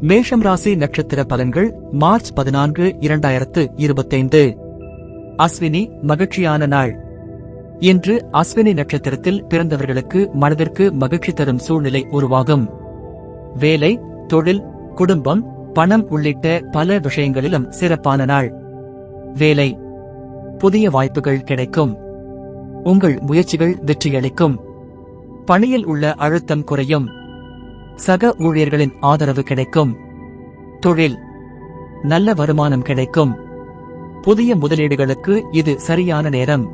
மேஷம் ராசி நட்சத்திர பலன்கள் மார்ச் பதினான்கு இரண்டாயிரத்து இருபத்தைந்து. அஸ்வினி மகிழ்ச்சியான நாள். இன்று அஸ்வினி நட்சத்திரத்தில் பிறந்தவர்களுக்கு மனதிற்கு மகிழ்ச்சி தரும் சூழ்நிலை உருவாகும். வேலை தொழில் குடும்பம் பணம் உள்ளிட்ட பல விஷயங்களிலும் சிறப்பான நாள். வேலை. புதிய வாய்ப்புகள் கிடைக்கும். உங்கள் முயற்சிகள் வெற்றியளிக்கும். பணியில் உள்ள அழுத்தம் குறையும். சக ஊழியர்களின் ஆதரவு கிடைக்கும். தொழில். நல்ல வருமானம் கிடைக்கும். புதிய முதலீடுகளுக்கு இது சரியான நேரம்.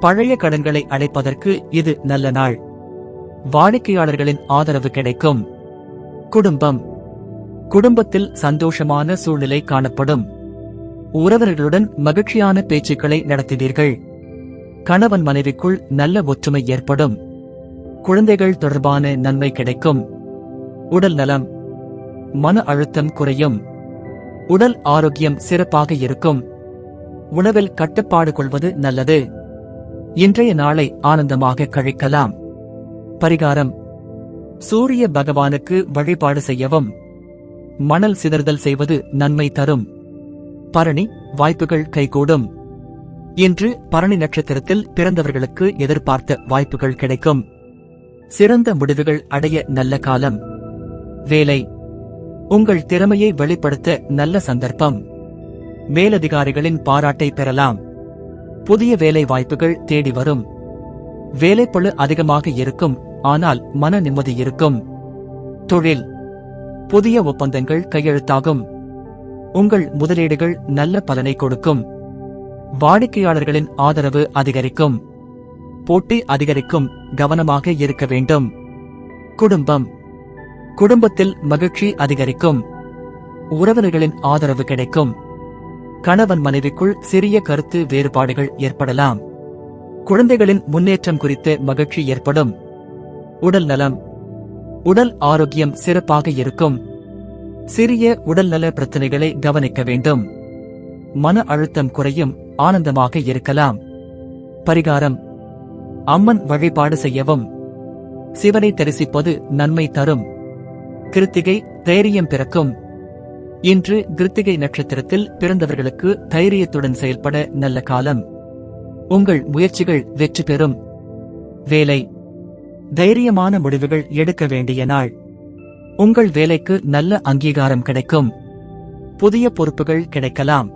பழைய கடன்களை அடைப்பதற்கு இது நல்ல நாள். வாடிக்கையாளர்களின் ஆதரவு கிடைக்கும். குடும்பம். குடும்பத்தில் சந்தோஷமான சூழ்நிலை காணப்படும். உறவினர்களுடன் மகிழ்ச்சியான பேச்சுக்களை நடத்துவீர்கள் கணவன் மனைவிக்குள் நல்ல ஒற்றுமை ஏற்படும். குழந்தைகள் தொடர்பான நன்மை கிடைக்கும். உடல் நலம் மன அழுத்தம் குறையும் உடல் ஆரோக்கியம் சிறப்பாக இருக்கும் உணவில் கட்டுப்பாடு கொள்வது நல்லது. இன்றைய நாளை ஆனந்தமாக கழிக்கலாம். பரிகாரம் சூரிய பகவானுக்கு வழிபாடு செய்யவும் மணல் சிதறுதல் செய்வது நன்மை தரும். பரணி வாய்ப்புகள் கைகூடும். இன்று பரணி நட்சத்திரத்தில் பிறந்தவர்களுக்கு எதிர்பார்த்த வாய்ப்புகள் கிடைக்கும். சிறந்த முடிவுகள் அடைய நல்ல காலம். வேலை. உங்கள் திறமையை வெளிப்படுத்த நல்ல சந்தர்ப்பம். மேலதிகாரிகளின் பாராட்டை பெறலாம். புதிய வேலை வாய்ப்புகள் தேடி வரும். வேலைப்பளு அதிகமாக இருக்கும் ஆனால் மன நிம்மதி இருக்கும். தொழில். புதிய ஒப்பந்தங்கள் கையெழுத்தாகும். உங்கள் முதலீடுகள் நல்ல பலனை கொடுக்கும். வாடிக்கையாளர்களின் ஆதரவு அதிகரிக்கும். போட்டி அதிகரிக்கும் கவனமாக இருக்க வேண்டும். குடும்பம். குடும்பத்தில் மகிழ்ச்சி அதிகரிக்கும். உறவினர்களின் ஆதரவு கிடைக்கும். கணவன் மனைவிக்குள் சிறிய கருத்து வேறுபாடுகள் ஏற்படலாம். குழந்தைகளின் முன்னேற்றம் குறித்து மகிழ்ச்சி ஏற்படும். உடல் நலம். உடல் ஆரோக்கியம் சிறப்பாக இருக்கும். சிறிய உடல்நல பிரச்சனைகளை கவனிக்க வேண்டும். மன அழுத்தம் குறையும் ஆனந்தமாக இருக்கலாம். பரிகாரம். அம்மன் வழிபாடு செய்யவும். சிவனை தரிசிப்பது நன்மை தரும். கிருத்திகை தைரியம் பிறக்கும். இன்று கிருத்திகை நட்சத்திரத்தில் பிறந்தவர்களுக்கு தைரியத்துடன் செயல்பட நல்ல காலம். உங்கள் முயற்சிகள் வெற்றி பெறும். வேலை. தைரியமான முடிவுகள் எடுக்க வேண்டிய நாள். உங்கள் வேலைக்கு நல்ல அங்கீகாரம் கிடைக்கும். புதிய பொறுப்புகள் கிடைக்கலாம்.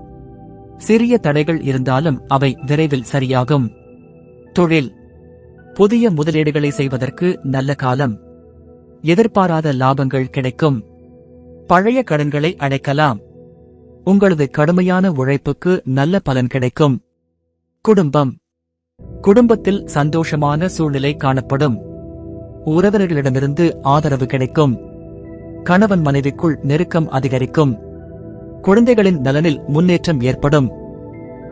சிறிய தடைகள் இருந்தாலும் அவை விரைவில் சரியாகும். தொழில். புதிய முதலீடுகளை செய்வதற்கு நல்ல காலம். எதிர்பாராத லாபங்கள் கிடைக்கும். பழைய கடன்களை அடைக்கலாம். உங்களது கடுமையான உழைப்புக்கு நல்ல பலன் கிடைக்கும். குடும்பம். குடும்பத்தில் சந்தோஷமான சூழ்நிலை காணப்படும். உறவினர்களிடமிருந்து ஆதரவு கிடைக்கும். கணவன் மனைவிக்குள் நெருக்கம் அதிகரிக்கும். குழந்தைகளின் நலனில் முன்னேற்றம் ஏற்படும்.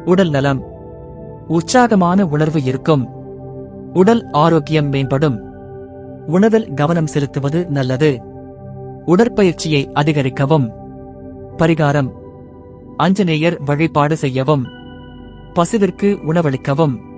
உடல் நலம். உற்சாகமான உணர்வு இருக்கும். உடல் ஆரோக்கியம் மேம்படும். உணவில் கவனம் செலுத்துவது நல்லது. உடற்பயிற்சியை அதிகரிக்கவும். பரிகாரம். அஞ்சனேயர் வழிபாடு செய்யவும். பசுவிற்கு உணவளிக்கவும்.